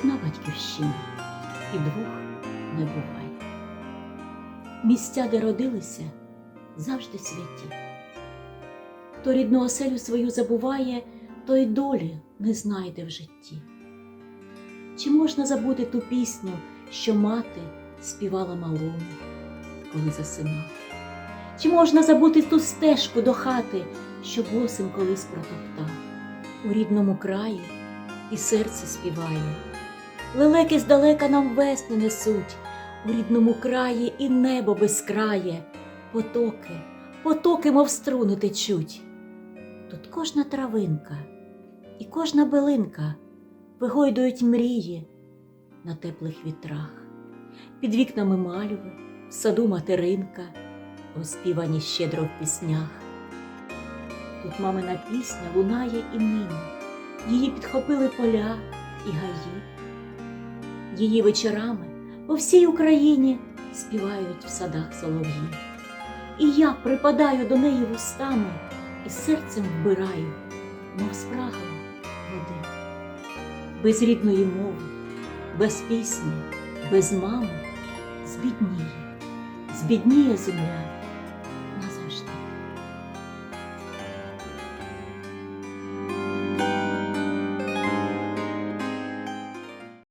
одна батьківщина, і двох не буває. Місця, де родилися, завжди святі. Хто рідну оселю свою забуває, той долі не знайде в житті. Чи можна забути ту пісню, що мати співала малому, коли засинав? Чи можна забути ту стежку до хати, що босим колись протоптав? У рідному краї і серце співає, лелеки здалека нам весни несуть, у рідному краї і небо безкрає, потоки, потоки, мов струни течуть. Тут кожна травинка і кожна билинка вигойдують мрії на теплих вітрах, під вікнами мальви, в саду материнка, оспівані щедро в піснях. Тут мамина пісня лунає і нині, її підхопили поля і гаї. Її вечорами по всій Україні співають в садах солов'ї. І я припадаю до неї вустами і серцем вбираю, мов спрагала води. Без рідної мови, без пісні, без мами збідніє, збідніє земля